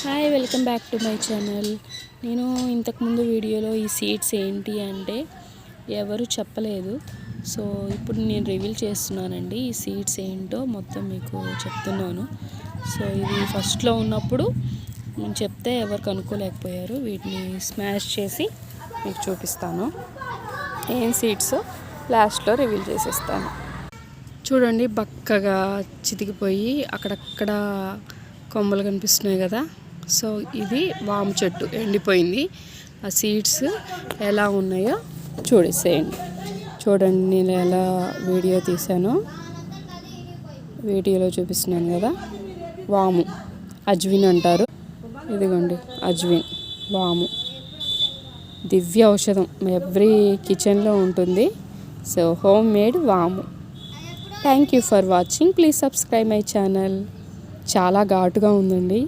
Hi welcome back to my channel నేను ఇంతకుముందు వీడియోలో ఈ సీడ్స్ ఏంటి అంటే ఎవరు చెప్పలేదు. సో ఇప్పుడు నేను రివీల్ చేస్తున్నానండి ఈ సీడ్స్ ఏంటో మొత్తం మీకు చెప్తున్నాను. సో ఇది ఫస్ట్లో ఉన్నప్పుడు నేను చెప్తే ఎవరు కనుక్కోలేకపోయారు. వీటిని స్మాష్ చేసి మీకు చూపిస్తాను. ఏం సీడ్స్ లాస్ట్లో రివీల్ చేసేస్తాను. చూడండి బక్కగా చితికిపోయి అక్కడక్కడ కొమ్మలు కనిపిస్తున్నాయి కదా. సో ఇది వాము చెట్టు ఎండిపోయింది. ఆ సీడ్స్ ఎలా ఉన్నాయో చూడేసేయండి. చూడండి నేను ఎలా వీడియో తీశానో. వీడియోలో చూపిస్తున్నాను కదా. వాము. అజ్విన్ అంటారు. ఇదిగోండి అజ్విన్. వాము. దివ్య ఔషధం. ఎవ్రీ కిచెన్లో ఉంటుంది. సో హోమ్ మేడ్ వాము. Thank you for watching. Please subscribe my channel. చాలా ఘాటుగా ఉందండి.